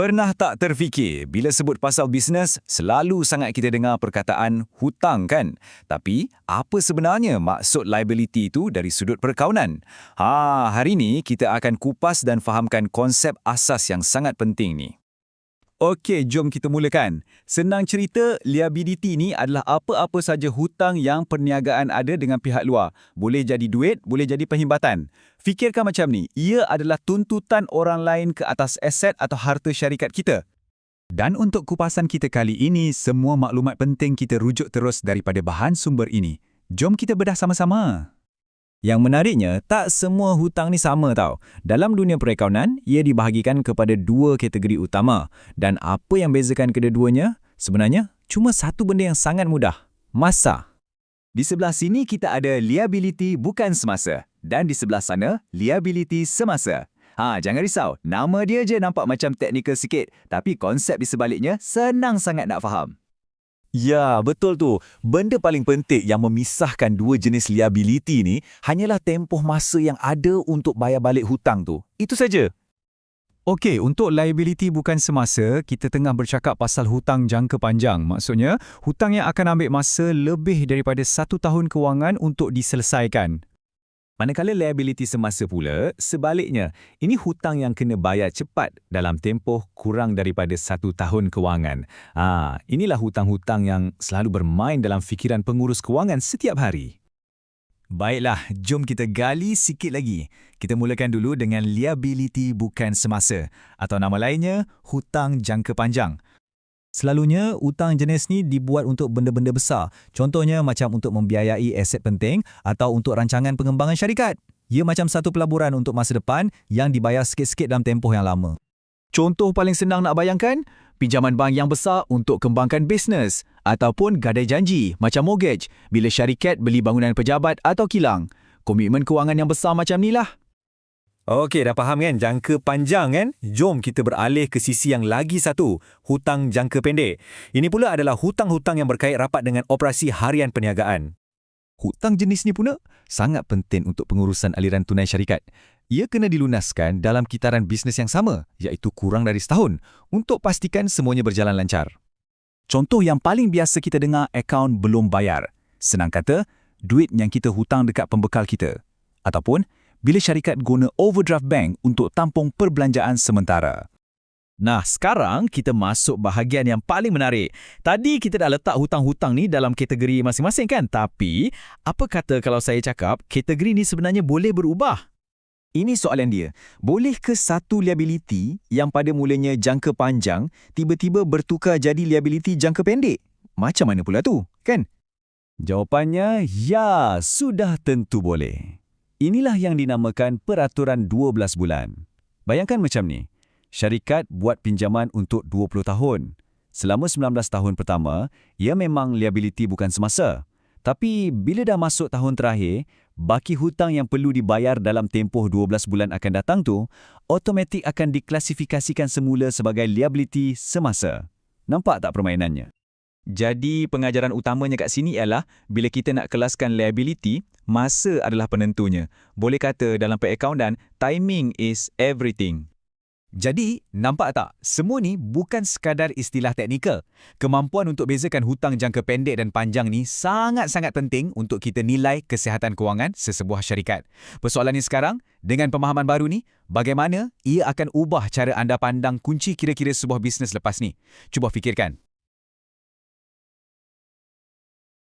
Pernah tak terfikir bila sebut pasal bisnes, selalu sangat kita dengar perkataan hutang kan? Tapi, apa sebenarnya maksud liability itu dari sudut perkaunan? Ha, hari ini kita akan kupas dan fahamkan konsep asas yang sangat penting ni. Okey, jom kita mulakan. Senang cerita, liability ni adalah apa-apa saja hutang yang perniagaan ada dengan pihak luar. Boleh jadi duit, boleh jadi perkhidmatan. Fikirkan macam ni, ia adalah tuntutan orang lain ke atas aset atau harta syarikat kita. Dan untuk kupasan kita kali ini, semua maklumat penting kita rujuk terus daripada bahan sumber ini. Jom kita bedah sama-sama. Yang menariknya, tak semua hutang ni sama tau. Dalam dunia perakaunan, ia dibahagikan kepada dua kategori utama. Dan apa yang bezakan kedua-duanya? Sebenarnya, cuma satu benda yang sangat mudah. Masa. Di sebelah sini kita ada liability bukan semasa. Dan di sebelah sana, liability semasa. Ha, jangan risau. Nama dia je nampak macam teknikal sikit. Tapi konsep di sebaliknya senang sangat nak faham. Ya, betul tu. Benda paling penting yang memisahkan dua jenis liability ni hanyalah tempoh masa yang ada untuk bayar balik hutang tu. Itu saja. Okey, untuk liability bukan semasa, kita tengah bercakap pasal hutang jangka panjang. Maksudnya, hutang yang akan ambil masa lebih daripada satu tahun kewangan untuk diselesaikan. Manakala liability semasa pula, sebaliknya, ini hutang yang kena bayar cepat dalam tempoh kurang daripada satu tahun kewangan. Ah, inilah hutang-hutang yang selalu bermain dalam fikiran pengurus kewangan setiap hari. Baiklah, jom kita gali sikit lagi. Kita mulakan dulu dengan liability bukan semasa atau nama lainnya hutang jangka panjang. Selalunya, hutang jenis ni dibuat untuk benda-benda besar. Contohnya macam untuk membiayai aset penting atau untuk rancangan pengembangan syarikat. Ia macam satu pelaburan untuk masa depan yang dibayar sikit-sikit dalam tempoh yang lama. Contoh paling senang nak bayangkan, pinjaman bank yang besar untuk kembangkan bisnes ataupun gadai janji macam mortgage bila syarikat beli bangunan pejabat atau kilang. Komitmen kewangan yang besar macam ni lah. Okey, dah faham kan jangka panjang kan? Jom kita beralih ke sisi yang lagi satu, hutang jangka pendek. Ini pula adalah hutang-hutang yang berkait rapat dengan operasi harian perniagaan. Hutang jenis ni pula sangat penting untuk pengurusan aliran tunai syarikat. Ia kena dilunaskan dalam kitaran bisnes yang sama, iaitu kurang dari setahun, untuk pastikan semuanya berjalan lancar. Contoh yang paling biasa kita dengar akaun belum bayar. Senang kata, duit yang kita hutang dekat pembekal kita. Ataupun, bila syarikat guna overdraft bank untuk tampung perbelanjaan sementara. Nah, sekarang kita masuk bahagian yang paling menarik. Tadi kita dah letak hutang-hutang ni dalam kategori masing-masing kan? Tapi, apa kata kalau saya cakap kategori ni sebenarnya boleh berubah? Ini soalan dia. Boleh ke satu liability yang pada mulanya jangka panjang tiba-tiba bertukar jadi liability jangka pendek? Macam mana pula tu, kan? Jawapannya, ya, sudah tentu boleh. Inilah yang dinamakan peraturan 12 bulan. Bayangkan macam ni. Syarikat buat pinjaman untuk 20 tahun. Selama 19 tahun pertama, ia memang liability bukan semasa. Tapi bila dah masuk tahun terakhir, baki hutang yang perlu dibayar dalam tempoh 12 bulan akan datang tu, automatik akan diklasifikasikan semula sebagai liability semasa. Nampak tak permainannya? Jadi pengajaran utamanya kat sini ialah bila kita nak kelaskan liability, masa adalah penentunya. Boleh kata dalam perakaunan, timing is everything. Jadi, nampak tak? Semua ni bukan sekadar istilah teknikal. Kemampuan untuk bezakan hutang jangka pendek dan panjang ni sangat-sangat penting untuk kita nilai kesihatan kewangan sesebuah syarikat. Persoalannya sekarang, dengan pemahaman baru ni, bagaimana ia akan ubah cara anda pandang kunci kira-kira sebuah bisnes lepas ni? Cuba fikirkan.